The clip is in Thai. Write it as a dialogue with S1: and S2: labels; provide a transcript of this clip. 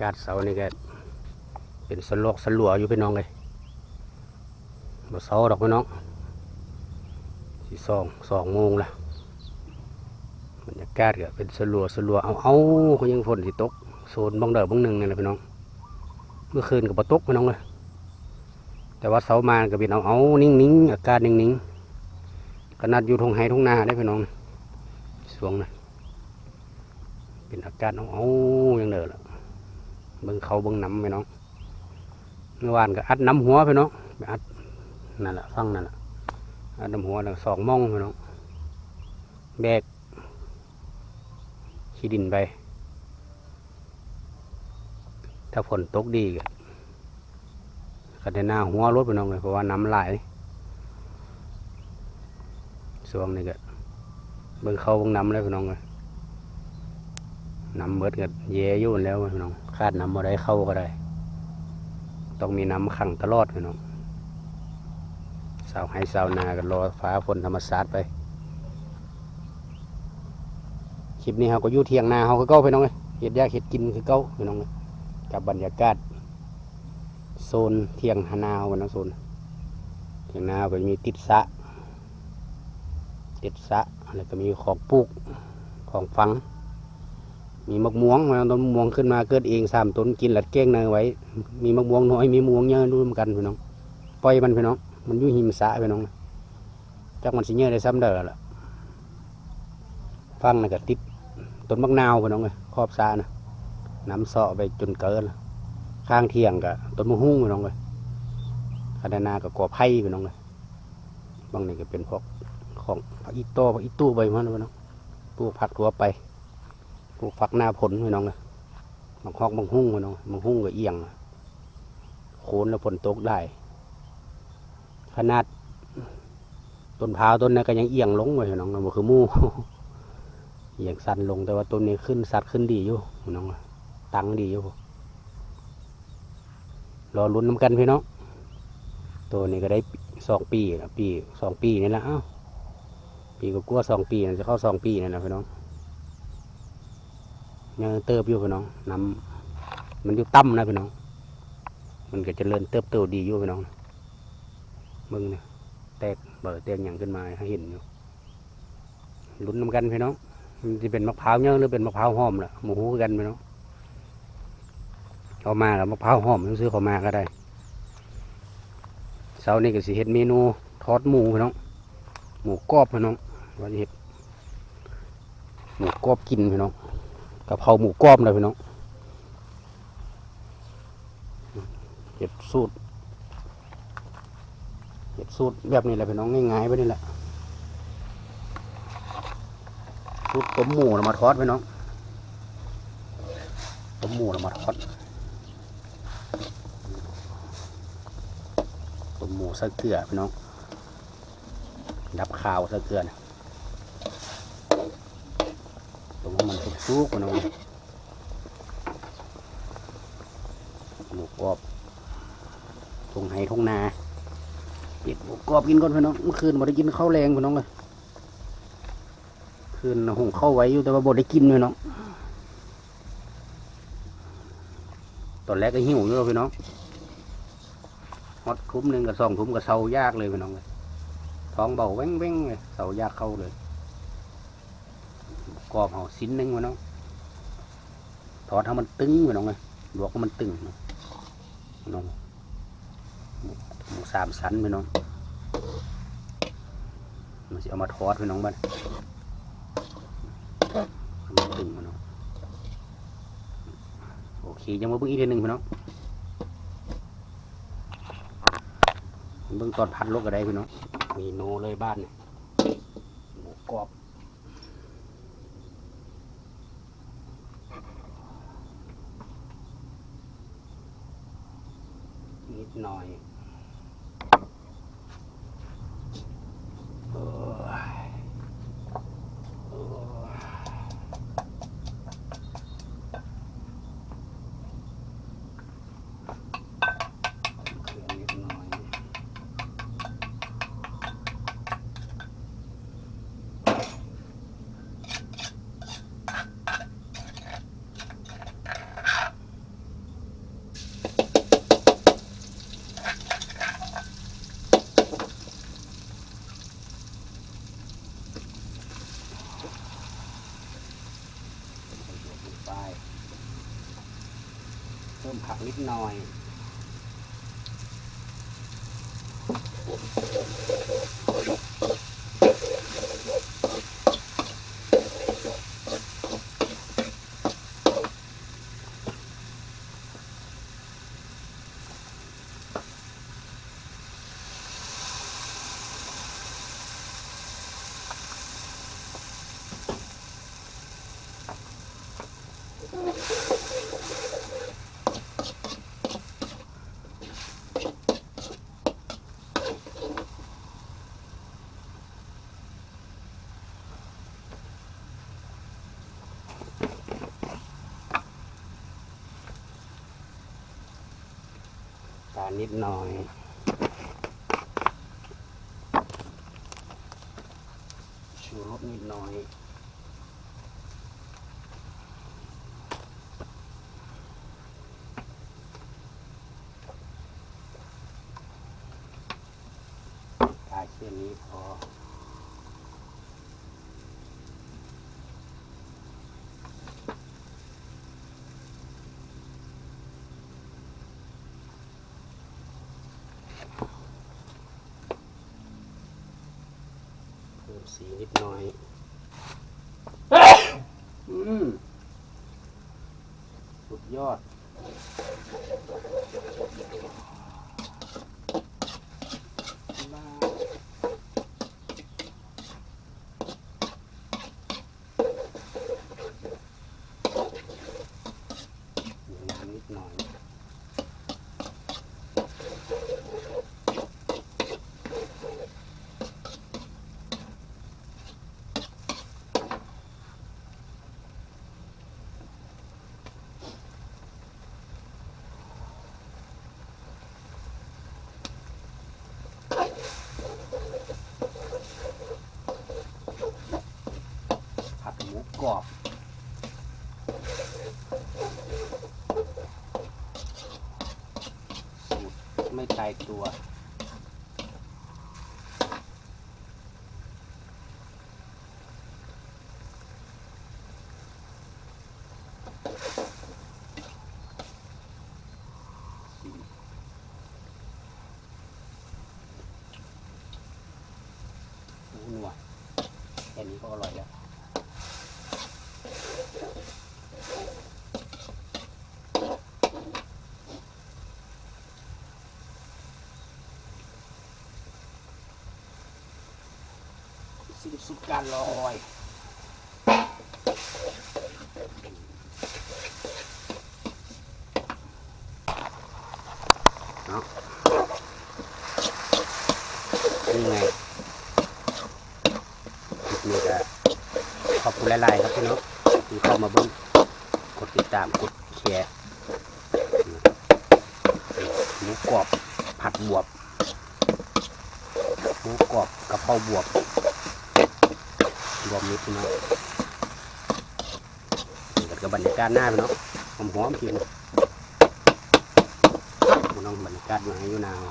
S1: กาศเสานี่ก็เป็นสลอกสลัวอยู่พี่น้องเลยบ่เสาดอกพี่น้องสี่สองสองโมงละบรรยากาศก็เป็นสลัวสลัวเอาเอาก็ยังฝนสิตกโซนบางเดอบ้างหนึ่งนี่แหละพี่น้อง เมื่อคืนก็บตกพี่น้องเลยแต่ว่าเสามาก็เป็นเอาเอานิ่งๆอากาศนิ่งๆขนาดอยู่ทงไฮทงนาได้พี่น้องสวงนะเป็นอากาศเอาเอาอย่างเดิมละ เบิ่งเขาเบิ่งน้ำพี่น้องเมื่อวานก็อัดน้ำหัวพี่น้องไปอัดนั่นแหละฟังนั่นแหละอัดน้ำหัวแล้วสองม่องพี่น้องแบกขี้ดินไป ถ้าฝนตกดีก็ได้หน้าหัวรถไปน้องเลยเพราะว่าน้ำไหลายช่วงนี้ก็เบิ่งเขาเบิ่งน้ำเลยพี่น้องเลยน้ำเบิดก็เย่ยู่นั่นแล้วพี่น้อง คาดน้ำมาได้เข้าก็ได้ ต้องมีน้ำขังตลอดพี่น้องสาวให้สาวนาก็รอฟ้าฝนธรรมศาสตร์ไป คลิปนี้เขาก็ยู่เทียงนาเขาก็เก้าพี่น้องเลยเห็ดยากเห็ดกินคือเก้าพี่น้องเลยกับบรรยากาศ โซนเทียงฮานาววันนะโซนเทียงนาก็มีติดสะติดสะแล้วก็มีของปลูกของฟัง มีมะม่วงมาต้นมะม่วงขึ้นมาเกิดเองสามต้นกินหลัดแก้งเนยไว้ มีมะม่วงน้อยมีมะม่วงเยอะร่วมกันพี่น้องปล่อยมันพี่น้องมันยู่หิมสะพี่น้องจักมันสิเยอะได้ซ้ำเด้อละฟังนะก็ติดต้นมะนาวพี่น้องเลยขอบสระนะน้ำเสาะไปจนเกินข้างเทียงกับต้นมะฮุ่งไปน้องเลยคาดานากับกอไผ่ไปน้องเลยบางนี่ก็เป็นพวกของผักอีโต้ผักอีตู้ใบมันไปน้องปลูกผักทั่วไป ลูกผักหน้าผลไปน้องเลยบางฮอกบางหุ่งไปน้องบางหุ่งก็เอียง โคนแล้วฝนตกได้ ขนาดต้นพร้าวต้นนั้นก็ยังเอียงลงไปน้องมันคือมู่เอียงสั้นลงแต่ว่าต้นนี้ขึ้นสัดขึ้นดีอยู่พี่น้องตังดีอยู่รอลุ้นน้ำกันพี่น้องตัวนี้ก็ได้สองปีละปีสองปีนี่แหละอ้าวปีก็กลัวสองปีนะจะเข้าสองปีนี่แหละพี่น้อง ยังเติบอยู่พี่น้องน้ำมันอยู่ต่ำนะพี่น้อง มันก็จะเริ่เติบโตดีอยู่พี่น้องมึงเนี่ยแตกเบอร์แตกอย่างขึ้นมาให้เห็นอยู่ลุ้นน้ำกันพี่น้องมันจะเป็นมะพร้าวเยอะหรือเป็นมะพร้าวหอมล่ะหมูหูกันพี่น้องเขามากับมะพร้าวหอมซื้อเขามาก็ได้เช้านี้ก็สิเฮ็ดเมนูทอดหมูพี่น้องหมูกรอบพี่น้องว่าจะเฮ็ดหมูกรอบกินพี่น้อง กะเพราหมูกรอบเลยพี่น้องเฮ็ดสูตรเฮ็ดสูตรแบบนี้แหละพี่น้องง่ายๆไปนี่แหละสูตรต้มหมูแล้วมาทอดพี่น้องต้มหมูแล้วมาทอดต้มหมูใส่เกลือพี่น้องดับข้าวใส่เกลือนะต้ม ให้มันสุกๆพี่น้องหมูกรอบทงไห้ทงนาปิดหมูกรอบกินก่อนพี่น้องเมื่อคืนบ่ได้กินข้าวแรงพี่น้องเลยคืนหุงข้าวไว้อยู่แต่ว่าบ่ได้กินพี่น้องตอนแรกก็หิวอยู่แล้วพี่น้องฮอดทุ่มหนึ่งกับสองทุ่มกับเสายากเลยพี่น้องเลยท้องเบาแว้งแว้งๆเลยเสายากเข้าเลย กรอบเอาสิ้นหนึ่งพี่น้องทอดให้มันตึงพี่น้องเลยลวกมันตึงน้องหมูสามชั้นพี่น้องมันจะเอามาทอดพี่น้องบ้านมันตึงพี่น้องโอเคยังมาเบิ่งอีกทีหนึ่งพี่น้องเบื้องตอนพัดลกก็ได้พี่น้องมีโนเลยบ้านเนี่ยหมูกรอบ หน่อยโอ้ยโอ้ยเครื่องนิดหน่อย น พิ่มผักนิดหน่อยตาล นิดหน่อย ชูรสนิดหน่อยตาแค่นี้พอ สีนิดหน่อย อืมสุดยอด ว้าวมีน้ำนิดหน่อย ผัดหมูกรอบ สูตรไม่ตายตัว หมูนัวแค่นี้ก็อร่อยแล้ว สุดการรอคอยเนาะนี่ไงคลิปนี้ก็ขอบคุณหลายๆครับพี่น้องที่เข้ามาเบิ้งกดติดตามกดแชร์หมูกรอบผัดบวบหมูกรอบกะเพราบวบ รวมมิตรเนาะนี่ก็บรรยากาศหน้าไปเนาะหอมหอมกินมันต้องบรรยากาศมาให้อยู่นาว